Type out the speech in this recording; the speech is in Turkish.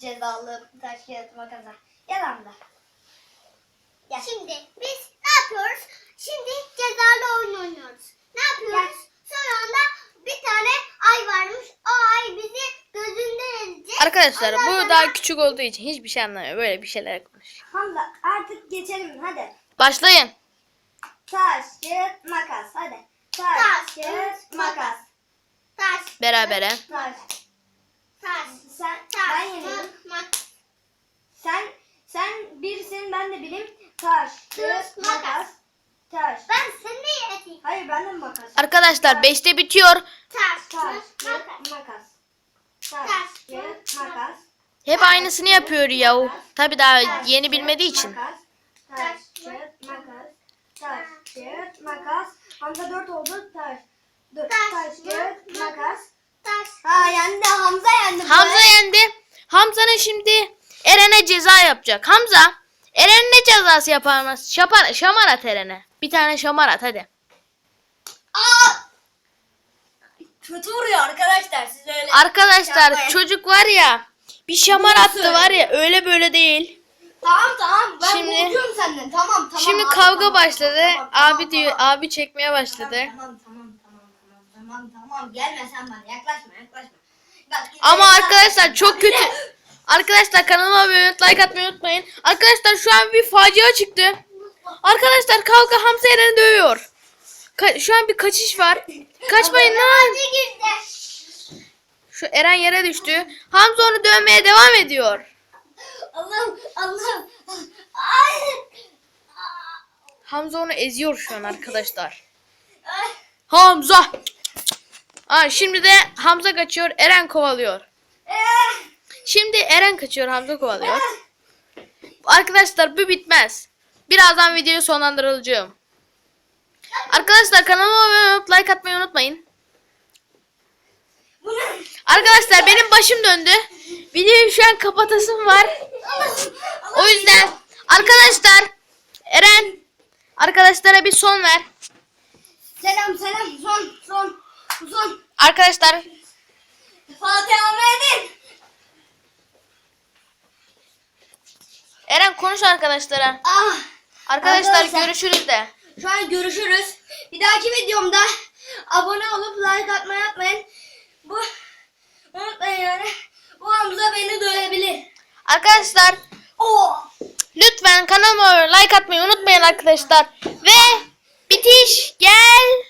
cezalı taş kağıt makasa. Yalan da. Gel. Şimdi biz ne yapıyoruz? Şimdi cezalı oyun oynuyoruz. Ne yapıyoruz? Son anda bir tane ay varmış. O ay bizi gözünden ezecek. Arkadaşlar Ondan bu sonra- daha küçük olduğu için hiçbir şey anlamıyor. Böyle bir şeyler konuş. Hamza artık geçelim hadi. Başlayın. Taş kağıt makas hadi. Taş, Taş, kağıt kağıt, makas. Taş. Berabere. Taş. Taş. Sen Taş. ben. Mak. Sen sen birsin ben de birim. Taş kağıt Taş, makas. makas. Taş. Ben seni yeteyim. Hayır ben de mi makas? Arkadaşlar 5'te bitiyor. Taş. Taş Makas. kağıt makas. Taş Taş, kağıt kağıt, makas. Hep aynısını yapıyor yahu. Tabi daha yeni bilmediği için. Makas. Taş kağıt makas. Taş kağıt makas. Hamza 4 oldu. Taş. Dur. Taş, Taş kağıt makas. Taş. Ha yendi Hamza yendi. Hamza yendi. Hamza'nın şimdi Eren'e ceza yapacak. Hamza Eren ne cezası yapamaz? Şapar, şamar at Eren'e. Bir tane şamar at hadi. Aa! Kötü vuruyor arkadaşlar siz öyle. Arkadaşlar Yapmayın. çocuk var ya bir şamar Bunu attı söyle. var ya öyle böyle değil. Tamam tamam ben Şimdi- senden tamam tamam. Şimdi abi, kavga tamam, başladı. tamam, tamam, abi diyor tamam. abi çekmeye başladı. Tamam tamam tamam tamam tamam tamam gelme sen bana yaklaşma yaklaşma. Ama arkadaşlar çok kötü. Arkadaşlar kanalıma abone olup like atmayı unutmayın. Arkadaşlar şu an bir facia çıktı. Arkadaşlar kavga Hamza Eren'i dövüyor. Ka- şu an bir kaçış var. Kaçmayın lan. Şu Eren yere düştü. Hamza onu dövmeye devam ediyor. Allah'ım Allah'ım. Ay. Hamza onu eziyor şu an arkadaşlar. Hamza. Aa, şimdi de Hamza kaçıyor. Eren kovalıyor. Eh. Şimdi Eren kaçıyor. Hamza kovalıyor. Arkadaşlar bu bitmez. Birazdan videoyu sonlandırılacağım. Arkadaşlar kanalıma abone olup like atmayı unutmayın. Arkadaşlar benim başım döndü. Videoyu şu an kapatasım var. O yüzden arkadaşlar Eren arkadaşlara bir son ver. Selam selam son son son. Arkadaşlar Fatih Ahmet'in. Eren konuş arkadaşlara. Ah. Arkadaşlar Arkadaşlar. görüşürüz de. Şu an görüşürüz. Bir dahaki videomda abone olup like atmayı unutmayın. Bu unutmayın yani. Bu Hamza beni dövebilir. Arkadaşlar Oh. lütfen kanalıma like atmayı unutmayın arkadaşlar. Ve bitiş gel.